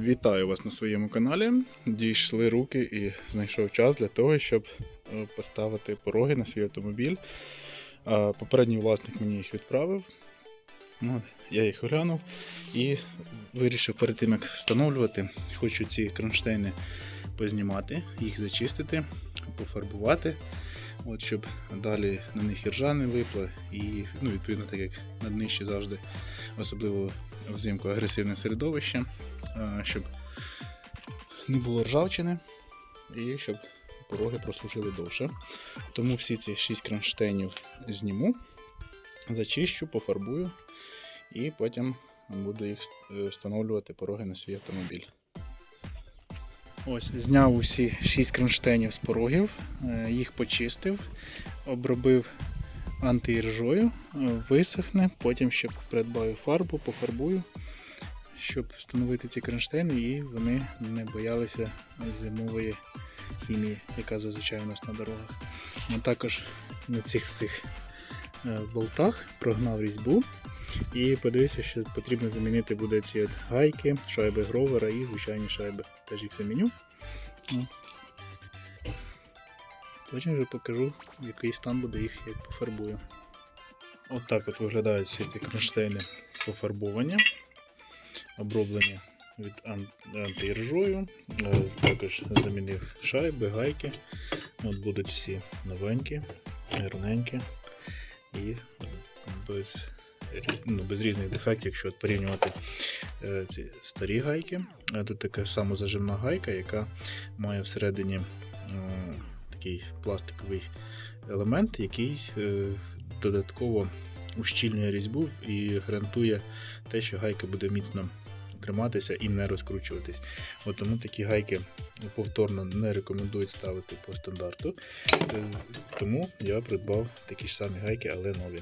Вітаю вас на своєму каналі. Дійшли руки і знайшов час для того, щоб е, поставити пороги на свій автомобіль. Попередній власник мені їх відправив. Я їх оглянув і вирішив перед тим, як встановлювати, хочу ці кронштейни познімати, їх зачистити, пофарбувати, от, щоб далі на них іржа не липла і ну, відповідно, так як на днищі завжди, особливо взимку агресивне середовище, щоб не було ржавчини і щоб пороги прослужили довше. Тому всі ці 6 кронштейнів зніму, зачищу, пофарбую і потім буду їх е, встановлювати пороги на свій автомобіль. Ось, зняв усі 6 кронштейнів з порогів, е, їх почистив, обробив антиіржою, висохне, потім ще придбаю фарбу, пофарбую, щоб встановити ці кронштейни і вони не боялися зимової хімії, яка зазвичай у нас на дорогах. Ну, також на цих всіх е, болтах прогнав різьбу і подивився, що потрібно замінити буде ці гайки, шайби гровера і звичайні шайби. Теж їх заміню. Потім вже покажу, який стан буде їх, як пофарбую. От так от виглядають всі ці кронштейни пофарбовані, оброблені від ан- антиіржою. Е, Також замінив шайби, гайки. От будуть всі новенькі, гарненькі і без, ну, без різних дефектів, якщо порівнювати е, ці старі гайки. Е, Тут така самозажимна гайка, яка має всередині е, такий пластиковий елемент, який додатково ущільнює різьбу і гарантує те, що гайка буде міцно триматися і не розкручуватись. От тому такі гайки повторно не рекомендують ставити по стандарту. Тому я придбав такі ж самі гайки, але нові.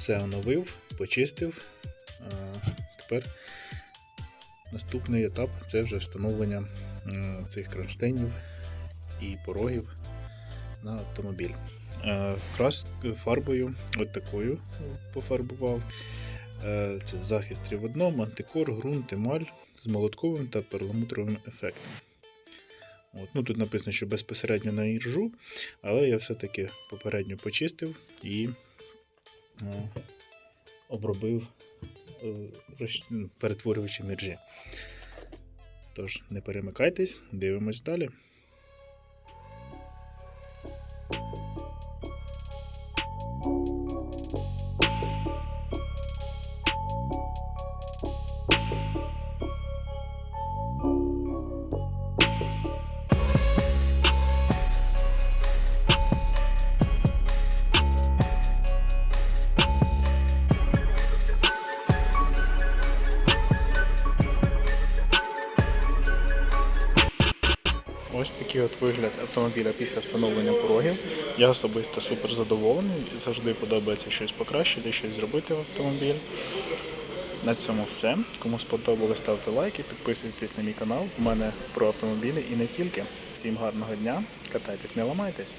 Все оновив, почистив. Тепер наступний етап це вже встановлення цих кронштейнів і порогів на автомобіль. Е, фарбою от такою пофарбував. Е, Це захист в одному, антикор, ґрунт, емаль з молотковим та перламутровим ефектом. От. Ну, тут написано, що безпосередньо на іржу, але я все-таки попередньо почистив і е, обробив е, ну, перетворювачем іржі. Тож, не перемикайтесь, дивимось далі. Ось такий от вигляд автомобіля після встановлення порогів. Я особисто супер задоволений. Завжди подобається щось покращити, щось зробити в автомобіль. На цьому все. Кому сподобалось, ставте лайки, підписуйтесь на мій канал. У мене про автомобілі і не тільки. Всім гарного дня, катайтесь, не ламайтесь.